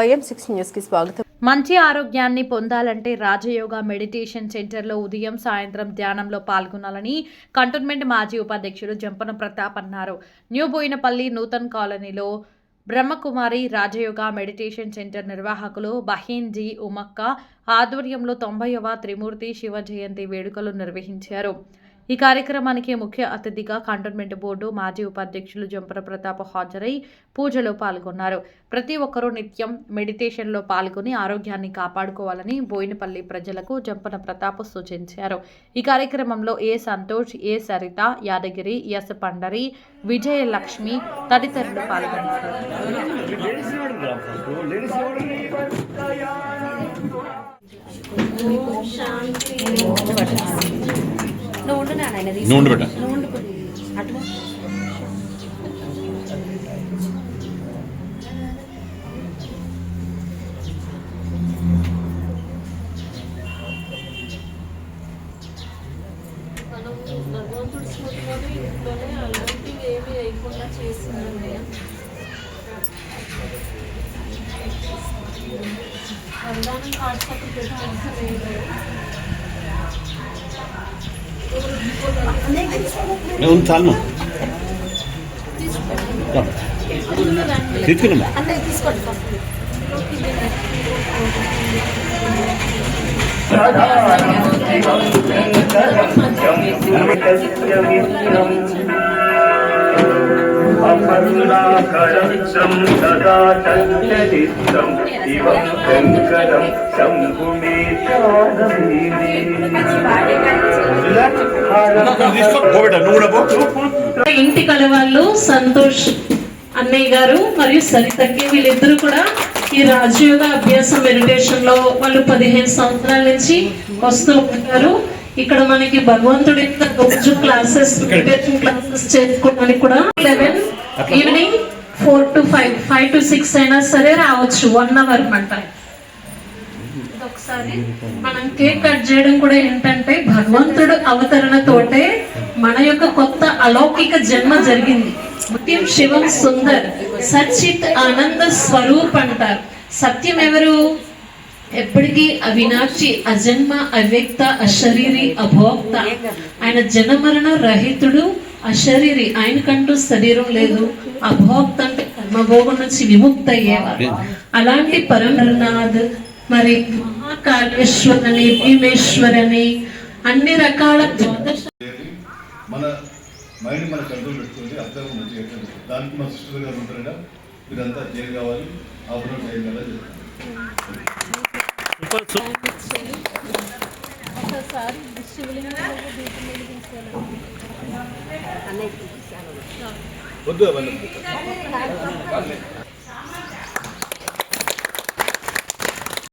YM six న్యూస్కి స్వాగతం. మంచి ఆరోగ్యాన్ని పొందాలంటే రాజయోగ మెడిటేషన్ సెంటర్లో ఉదయం సాయంత్రం ధ్యానంలో పాల్గొనాలని కంటోన్మెంట్ మాజీ ఉపాధ్యక్షుడు జంపన ప్రతాప్ అన్నారు. న్యూ బోయినపల్లి నూతన్ కాలనీలో బ్రహ్మకుమారి రాజయోగ మెడిటేషన్ సెంటర్ నిర్వాహకులు బహీన్జీ ఉమక్క ఆధ్వర్యంలో తొంభైవ త్రిమూర్తి శివ జయంతి వేడుకలు నిర్వహించారు. ఈ కార్యక్రమానికి ముఖ్య అతిథిగా కంటోన్మెంట్ బోర్డు మాజీ ఉపాధ్యక్షులు జంపన ప్రతాప్ హాజరై పూజలో పాల్గొన్నారు. ప్రతి ఒక్కరూ నిత్యం మెడిటేషన్లో పాల్గొని ఆరోగ్యాన్ని కాపాడుకోవాలని బోయినపల్లి ప్రజలకు జంపన ప్రతాప్ సూచించారు. ఈ కార్యక్రమంలో A Santosh A Saritha Yadagiri S Pandari Vijayalakshmi తదితరులు పాల్గొన్నారు. నువ్వు బిడ్డ. భగవంతుడి స్మృతిలోనే ఇంట్లోనే అలాంటివి ఏమి వేయకుండా చేసిందండి. వరదానం కార్డ్ సర్టిఫికేట్ అవసరం లేదు. ఉంది చాలు తీసుకున్నామా? తీసుకోండి ఇంటి కలవాళ్ళు సంతోష్ అన్నయ్య గారు మరియు సరితకి వీళ్ళిద్దరూ కూడా ఈ రాజయోగ అభ్యాస మెడిటేషన్లో వాళ్ళు పదిహేను సంవత్సరాల నుంచి వస్తూ ఉంటారు. ఇక్కడ మనకి భగవంతుడి రోజు క్లాసెస్ మెడిటేషన్ క్లాసెస్ చేసుకోవడానికి కూడా eleven evening four to five five to six అయినా సరే రావచ్చు వన్ అవర్ అనమాట ఒకసారి మనం కేక్ కట్ చేయడం కూడా ఏంటంటే భగవంతుడు అవతరణతోటే మన యొక్క కొత్త అలౌకిక జన్మ జరిగింది. ముఖ్యం శివం సుందర్ సచిత్ ఆనంద స్వరూప్ అంటారు. సత్యం ఎవరు? ఎప్పటికీ అవినాశి అజన్మ అవ్యక్త అశరీరి అభోక్త. ఆయన జనమరణ రహితుడు అశరీరి ఆయనకంటూ శరీరం లేదు అభోక్త అంటే కర్మభోగం నుంచి విముక్త అయ్యేవారు అలాంటి పరమనాథ్ మరి మహాకాళేశ్వరని భీమేశ్వరని అన్ని రకాల ద్వాదశ మన మైండ్ మన కంట్రోల్ పెట్టుకుంది అర్థం మంచిగా. దానికి మా సిస్టర్ గారు ఉంటారట మీరంతా జైలు కావాలి ఆపరేట్ చేయాలి కదా ఒకసారి వద్దు అవన్నీ